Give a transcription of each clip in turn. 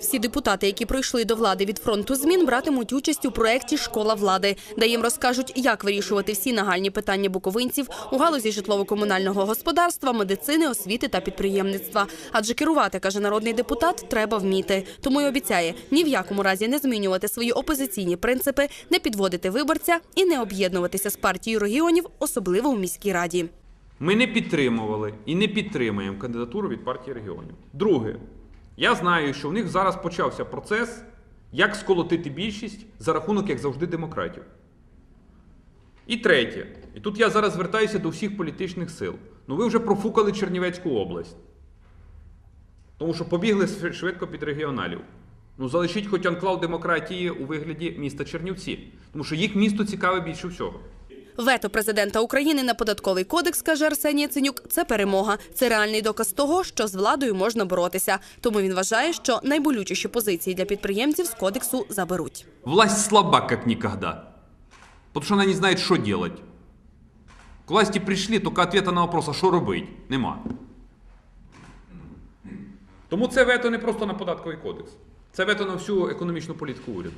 Всі депутати, які прийшли до влади від фронту змін, братимуть участь у проєкті Школа влади, де їм розкажуть, як вирішувати всі нагальні питання буковинців у галузі житлово-комунального господарства, медицини, освіти та підприємництва. Адже керувати, каже народний депутат, треба вміти. Тому й обіцяє ні в якому разі не змінювати свої опозиційні принципи, не підводити виборця і не об'єднуватися з партією регіонів, особливо у міській раді. Ми не підтримували і не підтримуємо кандидатуру від партії регіонів. Друге, я знаю, що в них зараз почався процес, як сколотити більшість за рахунок, як завжди, демократів. І третє, і тут я зараз звертаюся до всіх політичних сил. Ну ви вже профукали Чернівецьку область. Тому що побігли швидко під регіоналів. Ну, залишіть хоч анклав демократії у вигляді міста Чернівці, тому що їх місто цікаве більше всього. Вето президента України на податковий кодекс, каже Арсеній Яценюк, це перемога. Це реальний доказ того, що з владою можна боротися. Тому він вважає, що найболючіші позиції для підприємців з кодексу заберуть. Власть слаба, как никогда. Потому что она не знает, что делать. К власти пришли, только ответа на вопрос, а що робить, нема. Тому це вето не просто на податковий кодекс. Це вето на всю економічну політику уряду.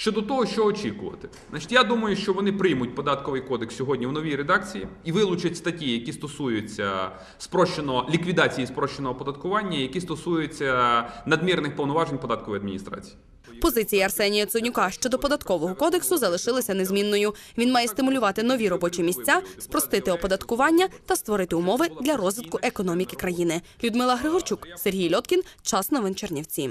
Щодо того, що очікувати, значить, я думаю, що вони приймуть податковий кодекс сьогодні в новій редакції і вилучать статті, які стосуються спрощеного ліквідації спрощеного оподаткування, які стосуються надмірних повноважень податкової адміністрації. Позиції Арсенія Яценюка щодо податкового кодексу залишилися незмінною. Він має стимулювати нові робочі місця, спростити оподаткування та створити умови для розвитку економіки країни. Людмила Григорчук, Сергій Льоткін. Час новин Чернівці.